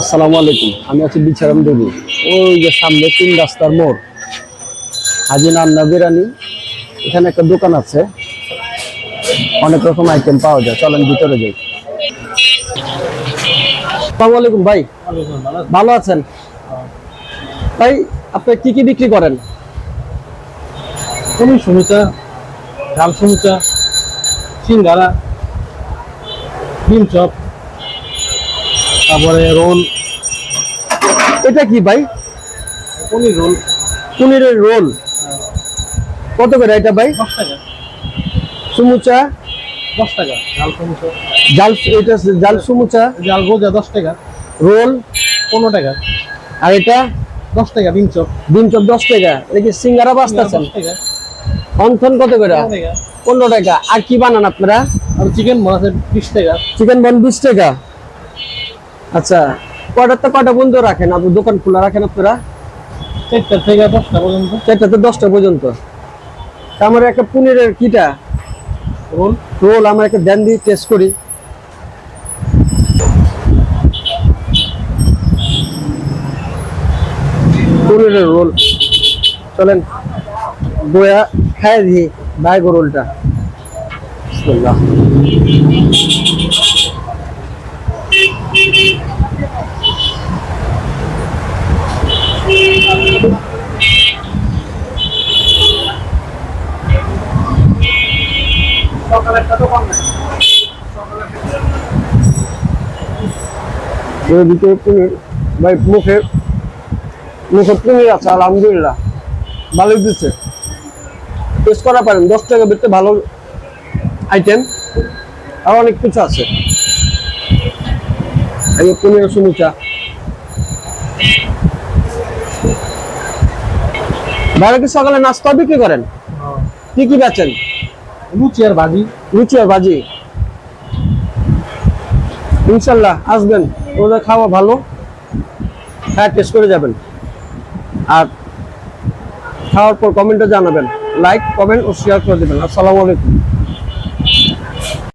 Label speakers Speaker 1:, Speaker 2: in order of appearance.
Speaker 1: আসসালামু আলাইকুম। আমি আছি বিচারাম দেবী ওই যে সামনে তিন রাস্তার মোড়। হাজি নান্না বিরানি এখানে একটা দোকান আছে। অনেক রকম আইটেম পাওয়া যায়। চলেন ভিতরে যাই। আসসালামু আলাইকুম ভাই। ভালো আছেন? ভাই, আপনি কি কি বিক্রি করেন?
Speaker 2: কোন সমুচা ঝাল সমুচা, সিঙ্গারা ডিম চপ তারপরে রোল।
Speaker 1: এটা কি ভাই?
Speaker 2: পনির রোল।
Speaker 1: পনিরের রোল। কত করে এটা ভাই?
Speaker 2: দশ টাকা।
Speaker 1: সুমুচা?
Speaker 2: দশ টাকা ঝাল সমুচা।
Speaker 1: জাল এটা জাল সুমুচা।
Speaker 2: জাল গোজা দশ টাকা।
Speaker 1: রোল?
Speaker 2: পনেরো টাকা।
Speaker 1: আর এটা?
Speaker 2: দশ টাকা ডিম চপ।
Speaker 1: ডিম চপ দশ টাকা। এটা কি সিঙ্গারা
Speaker 2: টাকা।
Speaker 1: অন্থন কত করে?
Speaker 2: পনেরো টাকা।
Speaker 1: আর কি বানান আপনারা?
Speaker 2: আর চিকেন মনে আছে বিশ টাকা।
Speaker 1: চিকেন বন বিশ টাকা। আচ্ছা তো কয়টা বন্ধ রাখেন? আপনি দোকান খোলা রাখেন আপনারা?
Speaker 2: চারটা থেকে দশটা পর্যন্ত।
Speaker 1: চারটাতে দশটা পর্যন্ত। আমার একটা পনিরের কিটা?
Speaker 2: রোল।
Speaker 1: রোল আমার একটা দেন দিয়ে টেস্ট করি। পনিরের রোল। চলেন বয়া খাই দিই বাইগো রোলটা। বিসমিল্লাহ। ভিতরে পনির ভাই মুখে মুখে পনির আছে আলহামদুলিল্লাহ। ভালোই দিচ্ছে। টেস্ট করা পারেন দশ টাকা ভিতরে ভালো আইটেম আর অনেক কিছু আছে। এই পনির সমুচা বাইরে কি সকালে নাস্তা বিক্রি করেন? কি কি বেচেন?
Speaker 2: লুচি আর ভাজি।
Speaker 1: লুচি আর ভাজি। ইনশাল্লাহ, আসবেন। ওদের খাওয়া ভালো। হ্যাঁ টেস্ট করে যাবেন। আর খাওয়ার পর কমেন্টে জানাবেন। লাইক কমেন্ট ও শেয়ার করে দেবেন। আসসালামু আলাইকুম।